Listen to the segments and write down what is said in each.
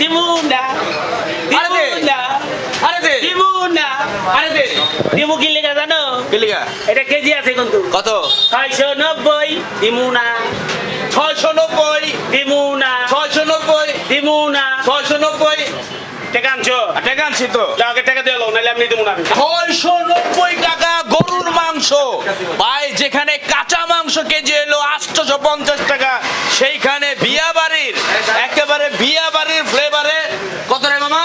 দিমু না আরে দে। দিমু আরে দে দিমু না আরে দে কি লেখা এটা কেজি আছে কিন্তু কত ছয়শো নব্বই দিমু না ছয়শো নব্বই দিমু না ছয়শো নব্বই দিমু না ছয়শো নব্বই টাকা আনছো? টাকা আনছি তো। যাকে টাকা দিয়ে নাহলে আমি দিমু না। ছয়শো নব্বই টাকা গরুর মাংস। ভাই যেখানে কাঁচা মাংস কেজি এলো আটশোশো পঞ্চাশ টাকা সেইখানে বিয়া বাড়ির একেবারে বিয়া বাড়ির ফ্লেভারে কত রে মামা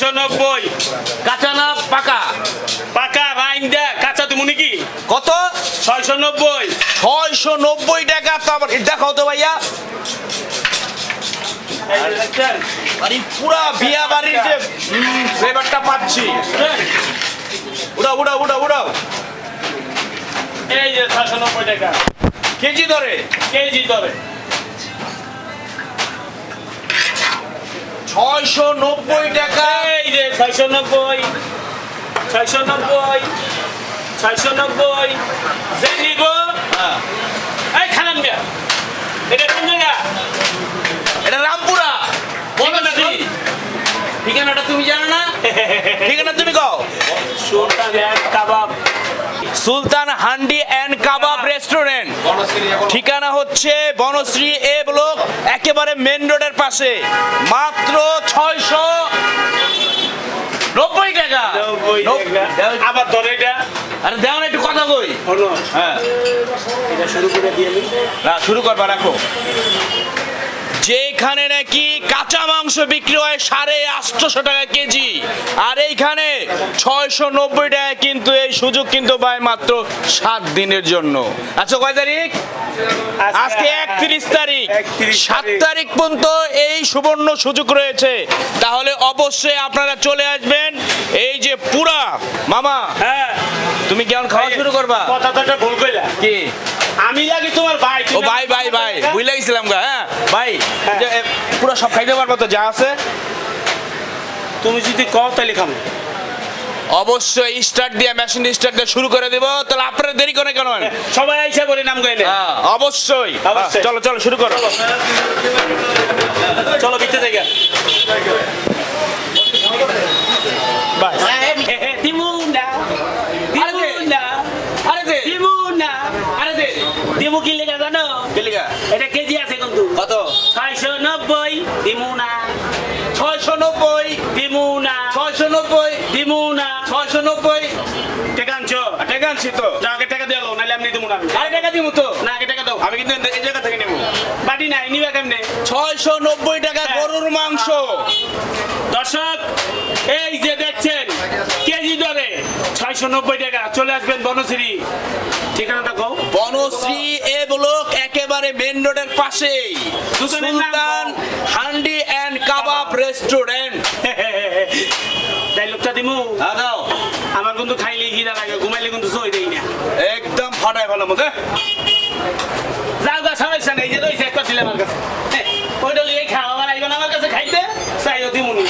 ছয়শো নব্বই। কাঁচা না পাকা? পাকা রাইন দে কাঁচা তুমি নাকি কত? ছয়শো নব্বই। ছয়শো নব্বই টাকা তো আবার দেখাও তো ভাইয়া। আরে পুরা বিয়া বাড়ির যে ফ্লেভারটা পাচ্ছি। উড়াও উড়াও উড়াও উড়াও। এই যে ছয়শো নব্বই টাকা। কেজি ধরে কেজি ধরে ছয়শো নব্বই টাকা। এই যে ছয়শো নব্বই ছয়শো নব্বই ছয়শো নব্বই। যে নিব হ্যাঁ। এই গা। এটা কোন জায়গা? এটা রামপুরা। ঠিকানাটা তুমি জানো না? ঠিকানা তুমি কও। সুলতান এক kebab. Sultan handi and kebab restaurant. ঠিকানা হচ্ছে বনশ্রী এ ব্লক একেবারে মেন রোডের পাশে। মাত্র ছয়শো নব্বই টাকা। আবার ধরে এটা। আরে দেও না একটু কথা কই। হ্যাঁ। এটা শুরু করে দিয়ে না শুরু করবা রাখো। যেখানে নাকি কাঁচা মাংস বিক্রি হয় সাড়ে আটশোশো টাকা কেজি। আর এইখানে ছয়শো নব্বই টাকা কিন্তু এই সুযোগ কিন্তু পায় মাত্র সাত দিনের জন্য। আচ্ছা কয় তারিখ? আজকে একত্রিশ তারিখ। সাত তারিখ। তারিখ পর্যন্ত এই সুবর্ণ সুযোগ রয়েছে। তাহলে অবশ্যই আপনারা চলে আসবেন। এই যে পুরা মামা হ্যাঁ। তুমি কেমন খাওয়া শুরু করবা? কথা তো ভুল কইলা। কি? আমি লাগি তোমার ভাই ও ভাই ভাই ভাই। বুঝলে গেছিলাম গা হ্যাঁ? ভাই পুরো সব খাইতে পারব তো যা আছে। তুমি যদি কও তাহলে খাম। অবশ্যই স্টার্ট দিয়ে মেশিন স্টার্ট দিয়ে শুরু করে দেবো তাহলে আপনারা দেরি করে কেন সবাই আইসা করে নাম গাইলে। হ্যাঁ, অবশ্যই। অবশ্যই। হ্যাঁ, চলো চলো শুরু করো। চলো বিতে জায়গা বাস দিমু না আরে দে। দিমু না আরে দে দিমু না আরে দে দিমু কি লেখা জানো? গেলিগা এটা কেজি আছে কিন্তু। কত? ছয়শো নব্বই দিমু না ছয়শো নব্বই দিমু না ছয়শো নব্বই দিমু না ছয়শো নব্বই টাকা আনছো? টাকা আনছি তো। আগে টাকা দিয়ে নাহলে আমি দিমু না। আরে টাকা দিব তো। না আগে টাকা দাও। আমি কিন্তু এই জায়গা থেকে নেব। বাড়ি নাই নিবা কেমনে? ছয়শো নব্বই টাকা গরুর মাংস। দর্শক এই যে দেখছেন কেজি দরে ছয়শো নব্বই টাকা। চলে আসবেন বনশ্রী বনশ্রী এ ব্লক একেবারে মেন রোডের পাশেই। Sultan handi and kebab restaurant. ডাইলগটা দিমু। দাও। আমার কিন্তু খাইলে হিরা লাগে ঘুমাইলে কিন্তু সই দেই না। একদম ফাটাই ভালো মতো যাও গা সমস্যা নেই যে রয়েছে একটা ছিল আমার কাছে। হ্যাঁ, ওইটা লিয়ে খাওয়া আমার আইবেন আমার কাছে খাইতে? চাইও দিমুনি